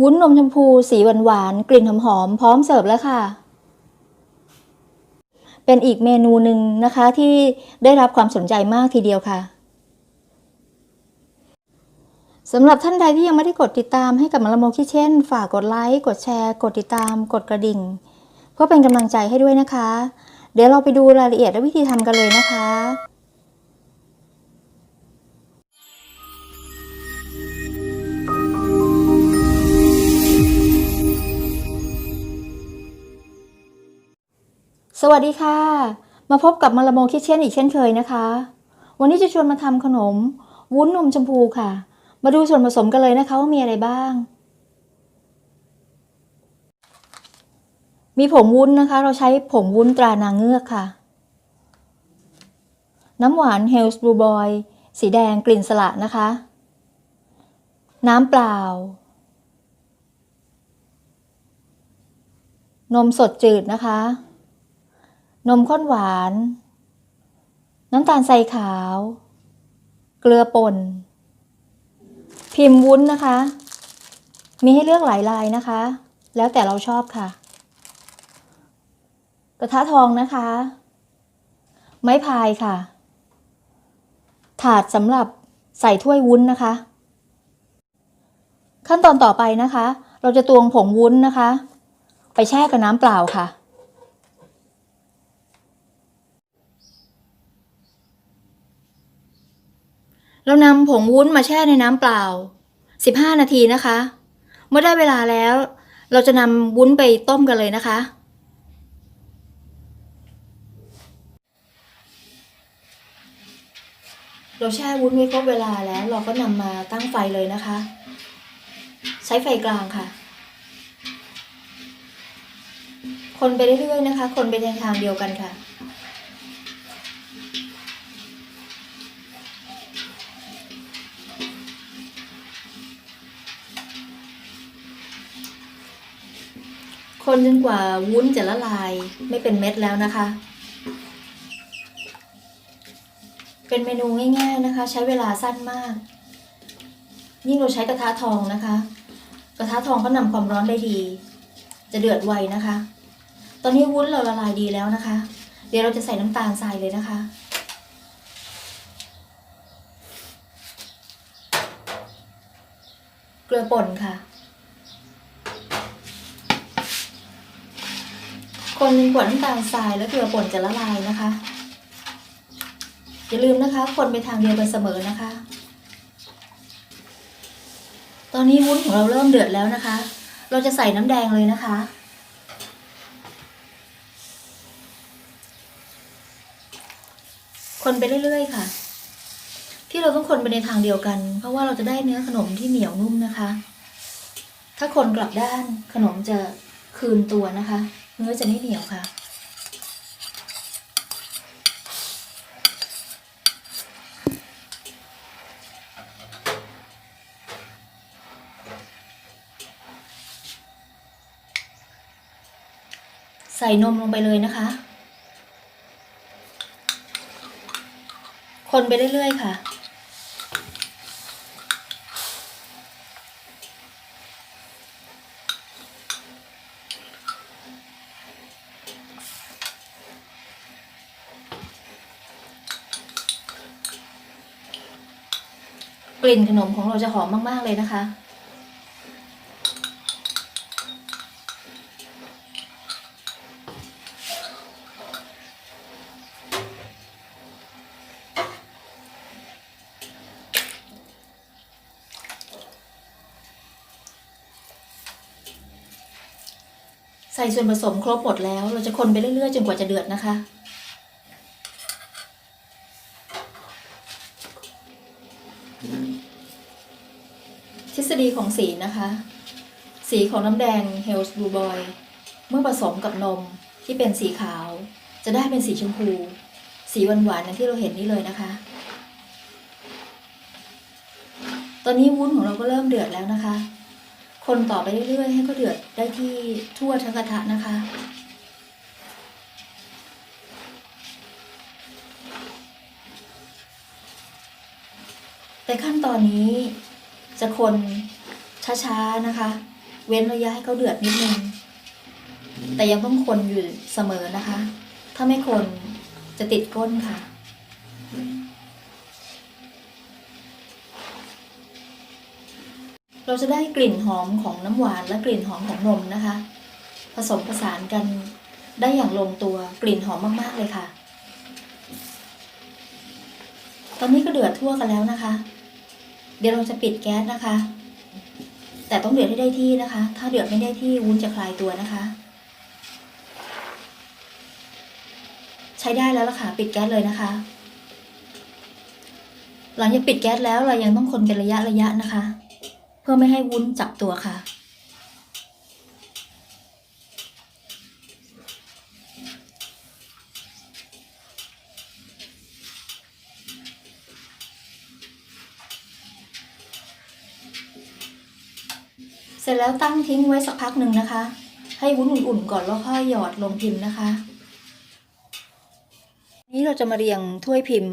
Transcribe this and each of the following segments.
วุ้นนมชมพูสีหวานหวานกลิ่นหอมๆพร้อมเสิร์ฟแล้วค่ะ เป็นอีกเมนูหนึ่งนะคะที่ได้รับความสนใจมากทีเดียวค่ะสำหรับท่านใดที่ยังไม่ได้กดติดตามให้กับมะลโมคิเช่น ฝากกดไลค์กดแชร์ กดติดตาม กดกระดิ่ง เพื่อเป็นกำลังใจให้ด้วยนะคะ เดี๋ยวเราไปดูรายละเอียดและวิธีทำกันเลยนะคะ วัสดีค่ะ มาพบกับมาลโมคิเช่นอีกเช่นเคยนะคะ วันนี้จะชวนมาทำขนม วุ้นนมชมพูค่ะ มาดูส่วนผสมกันเลยนะคะว่ามีอะไรบ้าง มีผงวุ้นนะคะ เราใช้ผงวุ้นตรานางเงือกค่ะ น้ำหวานเฮลส์บลูบอยสีแดงกลิ่นสละนะคะ น้ำเปล่า นมสดจืดนะคะ นมข้นหวาน น้ำตาลทรายขาว เกลือป่น พิมพ์วุ้นนะคะ มีให้เลือกหลายลายนะคะ แล้วแต่เราชอบค่ะ กระทะทองนะคะ ไม้พายค่ะ ถาดสำหรับใส่ถ้วยวุ้นนะคะ ขั้นตอนต่อไปนะคะ เราจะตวงผงวุ้นนะคะ ไปแช่กับน้ำเปล่าค่ะ เรานำผงวุ้นมาแช่ในน้ำเปล่า 15 นาทีนะคะ เมื่อได้เวลาแล้ว เราจะนำวุ้นไปต้มกันเลยนะคะ เราแช่วุ้นไว้ครบเวลาแล้ว เราก็นำมาตั้งไฟเลยนะคะ ใช้ไฟกลางค่ะ คนไปเรื่อยๆนะคะ คนไปในทางเดียวกันค่ะ นจนกว่าวุ้นจะละลายไม่เป็นเม็ดแล้วนะคะ เป็นเมนูง่าย ๆนะคะ ใช้เวลาสั้นมาก ยิ่งเราใช้กระทะทองนะคะ กระทะทองก็นำความร้อนได้ดี จะเดือดไวนะคะ ตอนนี้วุ้นเราละลายดีแล้วนะคะ เดี๋ยวเราจะใส่น้ำตาลทรายเลยนะคะเกลือป่นค่ะ คนจนกว่าน้ำตาลทรายและเกลือป่นจะละลายนะคะ อย่าลืมนะคะ คนไปทางเดียวกันเสมอนะคะ ตอนนี้วุ้นของเราเริ่มเดือดแล้วนะคะ เราจะใส่น้ำแดงเลยนะคะ คนไปเรื่อยๆค่ะ ที่เราต้องคนไปในทางเดียวกัน เพราะว่าเราจะได้เนื้อขนมที่เหนียวนุ่มนะคะ ถ้าคนกลับด้านขนมจะคืนตัวนะคะ เนื้อจะไม่เหนียวค่ะ ใส่นมลงไปเลยนะคะ คนไปเรื่อยๆค่ะ ลิ่นขนมของเราจะหอมมาก ๆ เลยนะคะ ใส่ส่วนผสมครบหมดแล้ว เราจะคนไปเรื่อย ๆ จนกว่าจะเดือดนะคะ ฎีของสีนะคะ สีของน้ำแดง Hell's Blue Boy เมื่อผสมกับนมที่เป็นสีขาว จะได้เป็นสีชมพู สีหวานๆอย่างที่เราเห็นนี่เลยนะคะ ตอนนี้วุ้นของเราก็เริ่มเดือดแล้วนะคะ คนต่อไปเรื่อยๆ ให้ก็เดือดได้ที่ทั่วทั้งกระทะนะคะ แต่ขั้นตอนนี้ จะคนช้าๆนะคะ เว้นระยะให้เขาเดือดนิดนึง แต่ยังต้องคนอยู่เสมอนะคะ ถ้าไม่คนจะติดก้นค่ะเราจะได้กลิ่นหอมของน้ำหวานและกลิ่นหอมของนมนะคะ ผสมผสานกันได้อย่างลงตัวกลิ่นหอมมาก ๆ เลยค่ะ ตอนนี้ก็เดือดทั่วกันแล้วนะคะ เดี๋ยวเราจะปิดแก๊สนะคะ แต่ต้องเดือดให้ได้ที่นะคะ ถ้าเดือดไม่ได้ที่วุ้นจะคลายตัวนะคะ ใช้ได้แล้วล่ะค่ะ ปิดแก๊สเลยนะคะ หลังจากปิดแก๊สแล้วเรายังต้องคนเป็นระยะระยะนะคะ เพื่อไม่ให้วุ้นจับตัวค่ะ สร็จแล้วตั้งทิ้งไว้สักพักหนึ่งนะคะ ให้วุ้นอุ่นๆก่อนแล้วค่อยหยอดลงพิมพ์นะคะ นี้เราจะมาเรียงถ้วยพิมพ์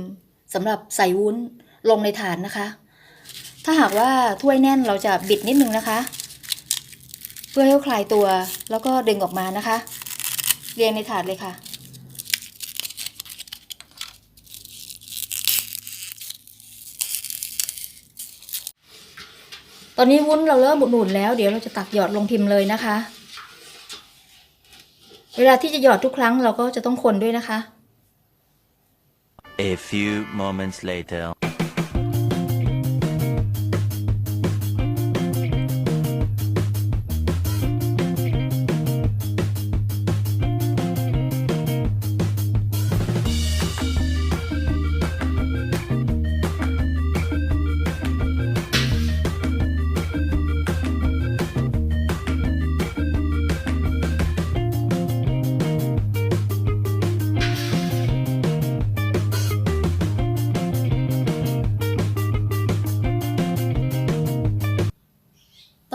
สำหรับใส่วุ้นลงในถาดนะคะ ถ้าหากว่าถ้วยแน่นเราจะบิดนิดนึงนะคะ เพื่อให้คลายตัวแล้วก็ดึงออกมานะคะ เรียงในถาดเลยค่ะ ตอนนี้วุ้นเราเริ่มบุ่นแล้ว เดี๋ยวเราจะตักหยอดลงพิมพ์เลยนะคะ เวลาที่จะหยอดทุกครั้งเราก็จะต้องคนด้วยนะคะ A few moments later.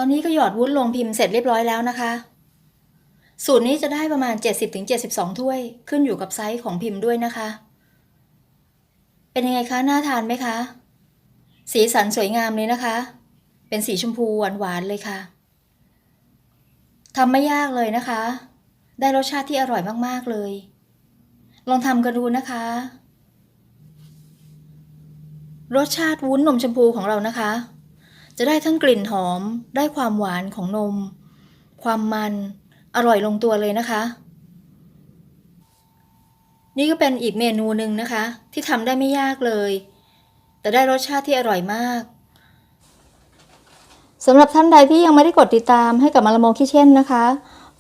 ตอนนี้ก็หยอดวุ้นลงพิมพ์เสร็จเรียบร้อยแล้วนะคะ สูตรนี้จะได้ประมาณ 70-72 ถ้วย ขึ้นอยู่กับไซส์ของพิมพ์ด้วยนะคะ เป็นยังไงคะ น่าทานไหมคะ สีสันสวยงามเลยนะคะ เป็นสีชมพูหวานๆเลยค่ะทำไม่ยากเลยนะคะ ได้รสชาติที่อร่อยมากๆเลย ลองทำกันดูนะคะ รสชาติวุ้นนมชมพูของเรานะคะ จะได้ทั้งกลิ่นหอม ได้ความหวานของนม ความมัน อร่อยลงตัวเลยนะคะ นี่ก็เป็นอีกเมนูหนึ่งนะคะ ที่ทำได้ไม่ยากเลย แต่ได้รสชาติที่อร่อยมากสำหรับท่านใดที่ยังไม่ได้กดติดตามให้กับมาลโมคิเช่นนะคะ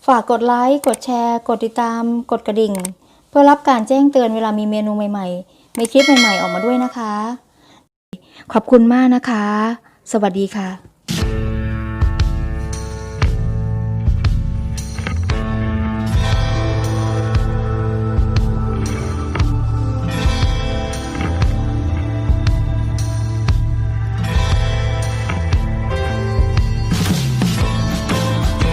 ฝากกดไลค์กดแชร์ กดติดตาม กดกระดิ่ง เพื่อรับการแจ้งเตือนเวลามีเมนูใหม่ๆ มีคลิปใหม่ๆออกมาด้วยนะคะ ขอบคุณมากนะคะ สวัสดีค่ะ